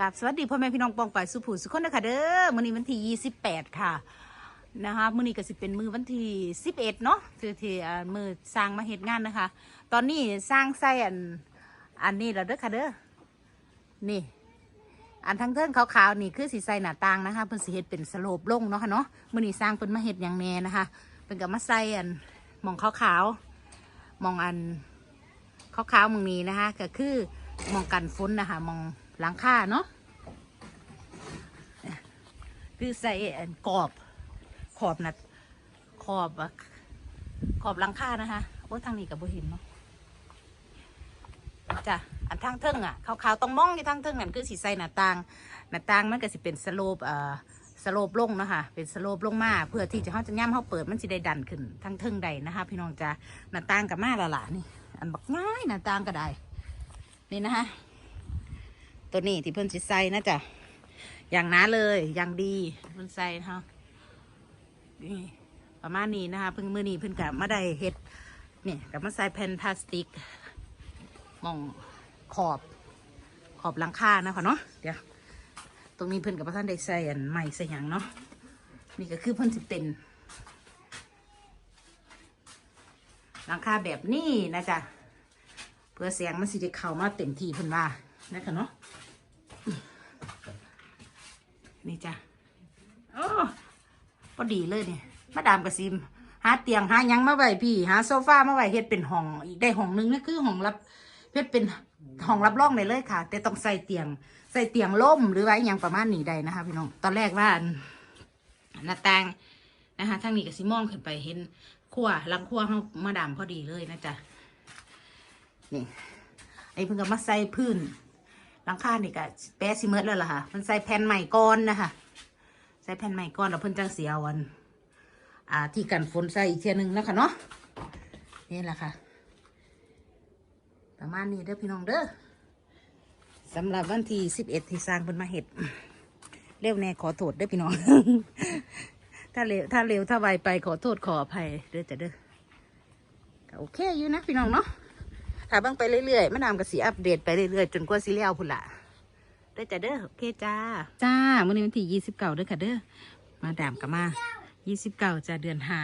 กับสวัสดีพ่อแม่พี่น้องปองไปายสุภูสุขคนนะคะเด้อมื้อนี้วันที่28 ค่ะนะคะมื้อนี้ก็สิเป็นมื้อวันที่11เนาะคือที่อ่ามือสร้างมาเฮ็ดงานนะคะ ตอนนี้สร้างใส่อันอันนี้แล้วเด้อค่ะเด้อนี่ อันทั้งเทิงขาวๆนี่คือสีใส่หน้าต่างนะคะเพิ่นสิเฮ็ดเป็นสโลปลงเนาะค่ะเนาะมื้อนี้สร้างเพิ่นมาเฮ็ดอย่างแน่นะคะเพิ่นก็มาใส่อันมองขาวๆมองอันขาวๆมองนี้นะคะก็คือมองกันฝนนะคะมอง หลังคาเนาะคือใส่กรอบขอบนะขอบขอบหลังคานะคะโอ้ทางนี้กับบ่เห็นเนาะจ้ะอันทางเทิงอะขาวๆต้องมองที่ทางเทิงนั่นคือสีใส่หน้าต่างหน้าต่างมันก็สิเป็นสโลปเอ่อสโลปลงนะคะเป็นสโลปลงมาเพื่อที่จะเขาจะย่ำเขาเปิดมันจะได้ดันขึ้นทางเทิงใดนะคะ พี่น้องจ้ะหน้าต่างกับมาละล่ะนี่ อันบักง่ายหน้าต่างก็ได้นี่นะคะ ตัวนี้ที่เพิ่นสิใส่นะจ๊ะอย่างน้าเลยอย่างดีเพิ่นใส่นะคะนี่ประมาณนี้นะคะเพิ่งมือนี้เพิ่นกับมาได้เฮ็ดเนี่ยกับมาใส่แผ่นพลาสติกมองขอบขอบหลังคานะคะเนาะเดี๋ยวตรงนี้เพิ่นกับพระท่านได้ใส่อันใหม่ใส่หยังเนาะนี่ก็คือเพิ่นสิเป็นหลังคาแบบนี้นะจ๊ะเพื่อเสียงมันสิได้เข้ามาเต็มที่เพิ่นว่านะคะเนาะ นี่จ้ะโอ้พอดีเลยเนี่ยมาดามกระซิม หาเตียงหายังมาไว้พี่ หาโซฟามาไว้เฮ็ดเป็นห้องอีกได้ห้องหนึงนี่คือห้องรับเฮ็ดเป็นห้องรับรองได้เลยค่ะ แต่ต้องใส่เตียง ใส่เตียงล่มหรือว่าอหยังประมาณนี้ได้นะคะพี่น้องตอนแรกว่านหน้าต่างนะคะทางนี้ก็สิมองขึ้นไปเห็นครัวลังครัวเขามาดามพอดีเลยนะจ๊ะนี่ไอ้เพิ่งก็มาใส่พื้น หลังคานี่ก็แปะสิเมิดแล้วล่ะค่ะมันใส่แผ่นใหม่ก้อนนะคะใส่แผ่นใหม่ก้อนแล้วเพิ่นจังเสียวันอ่าที่กันฝนใส่อีกเทียนึงนะคะเนาะนี่แหละค่ะประมาณนี้เด้อพี่น้องเด้อสำหรับวันที่สิบเอ็ดที่สร้างเพิ่นมาเห็ดเร็วแน่ขอโทษเด้อพี่น้อง ถ้าเร็วถ้าเร็วถ้าไวไปขอโทษขออภัยเด้อจ้ะเด้อโอเคอยู่นะพี่น้องเนาะ ถ้าบิ่งไปเรื่อยๆแมะนาวก็สีอัปเดตไปเรื่อยๆจนกว่าสิแล้วพุ่นละเด้จ้ะเด้อโอเคจ้า จ้ามื้อนี้วันที่ยี่สิบเก้าเด้อค่ะเด้อมาดามกับมายี่สิบเก้าจะเดือนห้า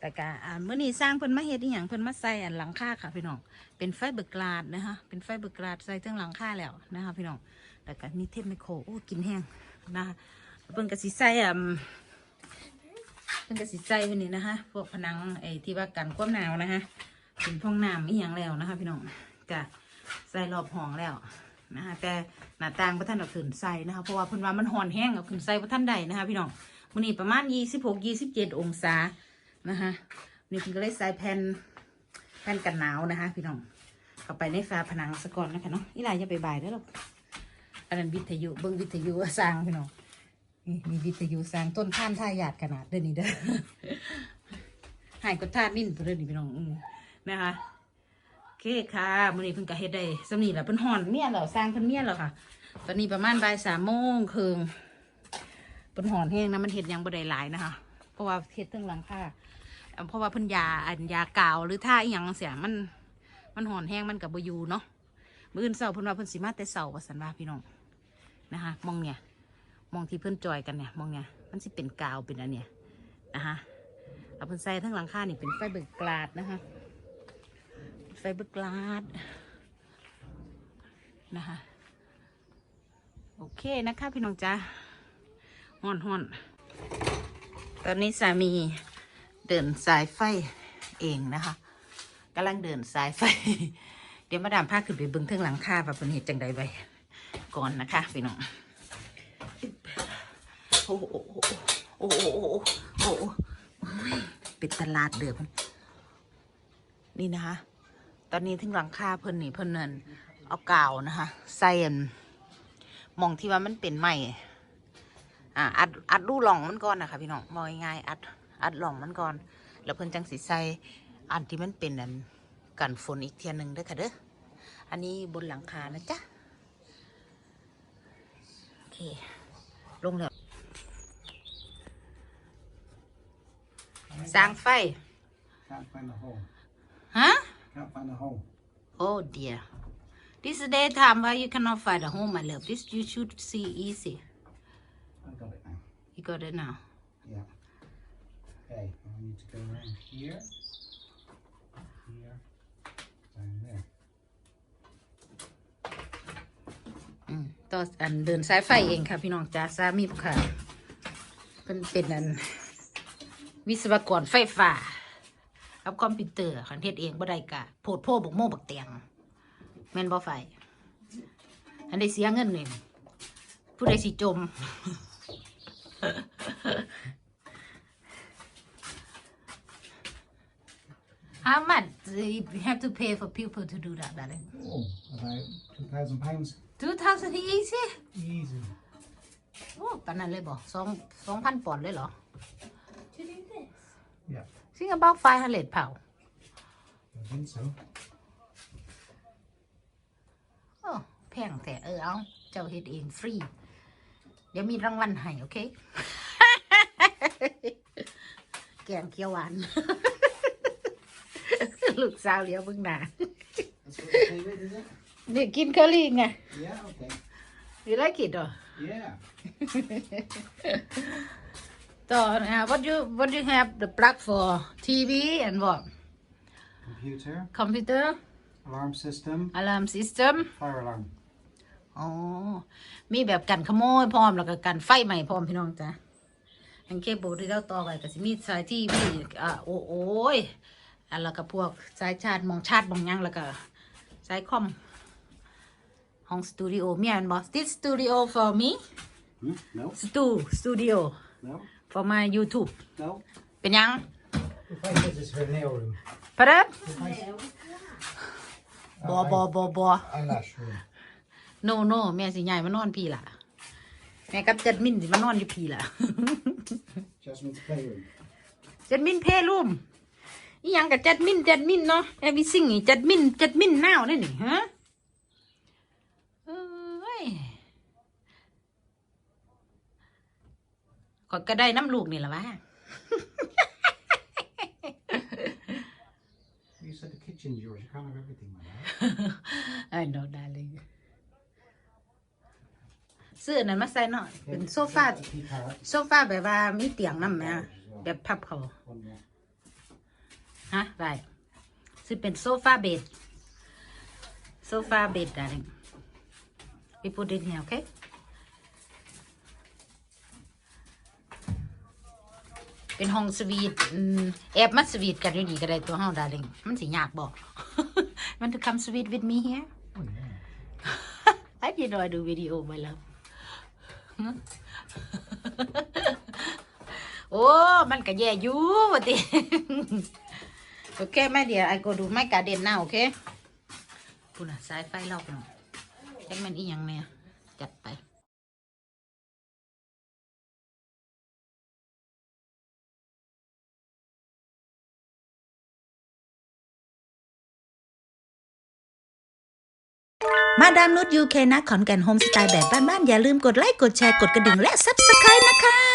แต่กะอ่าเมื่อนี้สร้างเพิ่นมาเฮ็ดอีหยังเพิ่นมาใส่อันหลังคาค่ะพี่น้อง เป็นไฟเบอร์กลาดนะคะเป็นไฟเบอร์กลาดใส่เทั้งหลังคาแล้วนะคะพี่น้องแต่กะนี่เทปไมโครโอ้กินแห้งนะคะเพิ่นก็สิใส่อ่าเพิ่นก็สิใส่เพิ่นนี่นะคะพวกผนังไอ้ที่ว่ากันความหนาวนะคะ เป็นห้องน้ำอีหยังแล้วนะคะ พี่น้องจะใส่รอบห้องแล้วนะคะแต่หน้าต่างพระท่านเอาขึ้นใส่นะคะเพราะว่าเพิ่นว่ามันห่อนแห้งเอาขึ้นใส่พระท่านใดนะคะพี่น้องวันนี้ประมาณยี่สิบหกยี่สิบเจ็ดองศานะคะนี่คุณก็เลยใส่แผ่นแผ่นกันหนาวนะคะ พี่น้องเข้าไปในฝาผนังสะก่อนนะคะเนาะอีหลายจะไปบ่ายได้หรอกอันนั้นวิทยุเบิ้งวิทยุสร้างพี่น้องนี่มีวิทยุสร้างต้นท่านท่ายาดขนาดเด้อนี่เด้อหายกดท่านนิ่นตัวเด้อนี่พี่น้องอื นะคะโอเคค่ะมื้อนี้เพิ่นก็เฮ็ดได้สำนีแหละเพิ่นห่อนเมียแล้วสร้างเพิ่นเมียแล้วค่ะ ตอนนี้ประมาณบ่ายสามโมงครึ่งเป็นห่อนแห้งนะมันเห็ดยังบ่ได้หลายนะคะ เพราะว่าเห็ดเทั้งหลังคาเอ่อเพราะว่าเพิ่นยาอันยากาวหรือท่าอีหยังเสียมันมันห่อนแห้งมันกับบอยูเนาะมื้ออื่นเสาร์เพิ่นว่าเพิ่นสิมาแต่เสาร์ว่าสันว่าพี่น้องนะคะ มองเนี่ยมองที่เพิ่นจอยกันเนี่ยมองเนี่ยมันสิเป็นกาวเป็นอันเนี่ยนะคะเอาเพิ่นใส่ทั้งหลังคานี่เป็นไฟเบอร์กลาดนะคะ ฟเบอร์กลาดนะคะโอเคนะคะพี่น้องจ้าห่อนห่อนตอนนี้สามีเดินสายไฟเองนะคะกำลังเดินสายไฟ เดี๋ยวมาดามผ้าขึ้นไปบิ้งเทิงหลังคาว่าเป็นเหตุจังใดไปก่อนนะคะพี่น้องโอ้โหโอ้โหโอ้โหโอ้โหโอ้ยปิดตลาดเดือดนี่นะคะ ตอนนี้ถึงหลังคาเพิ่นนี่เพิ่นนั่นเอากาวนะคะใส่นหมองที่ว่ามันเป็นไม้อ่าอัดอัดรูหล่องมันก่อนนะคะพี่น้องมองง่ายๆอัดอัดหล่องมันก่อน แล้วเพิ่นจังสีใส่อันที่มันเป็นอันกันฝนอีกเทียนหนึ่งด้ค่ะเด้ออันนี้บนหลังคานะจ๊ะโอเคลงแล้วสร้างไฟ Can't find a hole. ฮ เดีย This is daytime why you cannot find a home, my love. This you should see easy. I got it now. You got it now. Yeah. Okay, I need to go around here, here, down there. อืมต่ออันเดินสายไฟเองค่ะ พี่น้องจ้าสามีผู้ค่ะเป็นเป็นอัน วิศวกรไฟฟ้า กับคอมพิวเตอร์คันเทศเองบ่ได้กะโพดโพบกโม่บักเตียงแม่นบ่ไฟอันได้เสียเงินนี่ผู้ใดสิจม How much you have to pay for people to do that, darling? Oh, about two thousand pounds. Two thousand easy? Easy. โอ้ปานนั้นเลยบ่สองสองพันปอนด์เลยเหรอ To do this? Yeah, Think about five hundred pound I think so. โอ้แพงแต่เออเอา เจ้าเฮ็ดเองฟรี เดี๋ยวมีรางวัลให้ โอเค แกงเขียวหวาน ลูกสาวเลี้ยวเบิ่งหน้า That's what they say with, is it? นี่กินเคอรี่ไง Yeah, okay. You like it อะ Yeah. ต่อ นะ What you What you have the plug for TV and what Computer, computer alarm system, alarm system fire alarm. อ๋อ มีแบบกันขโมยพร้อมแล้วก็กันไฟใหม่พร้อมพี่น้องจ้ะอันเคเบิลที่เราต่อไว้ก็สิมีสายที่มีอ่าโอ้โอ้ยอันแล้วก็พวกสายชาร์จมองชาร์จมองหยังแล้วก็สายคอมห้องสตูดิโอมีอันบอสติดสตูดิโอ for me Hmm? No, สตูส ตูดิโอ no, for my YouTube no. เป็นยัง If I said this her nail room. พระเด้ If I บอบอบอบอ eyelash room. no no แม่สิใหญ่มานอนพี่ล่ะ แม่กับจัดมินสิมานอนอยู่พี่ล่ะ Jasmine's playroom. จัดมินเพลูมอีหยังกับจัดมินจัดมินเนาะแอวิซิงนี่จัดมินจัดมินนาวนี่นี่ฮะเอ้ย ขอยก็ได้น้ำลูกนี่ละวะ You said the kitchen's yours. You can't have everything, my love. I know darling เสื้อนั้นมาใส่เนาะเป็นโซฟา A key card. โซฟาแบบว่ามีเตียงนั่นไหมแบบพับเขา One more. ฮะได้ซึ่งเป็นโซฟาเบดโซฟาเบด darling we put it here okay เป็นห้องสวีทแอบมาสวีทกันอยู่ดีก็ได้ตัวเฮา darling มันสิยากบอก มัน to come sweet with me here Oh, yeah. I did not do video my love โอ้ มันก็แย่อยู่วะติโอเคแม่เดี๋ยว I go do my garden now โอเคปุ่นอะสายไฟรอบหน่อยจักแมันอีหยังเนี่ย จัดไป มาดามนุชยูเคนะขอนแก่นโฮมสไตล์แบบบ้านๆอย่าลืมกดไลค์กดแชร์กดกระดิ่งและซับสไครต์นะคะ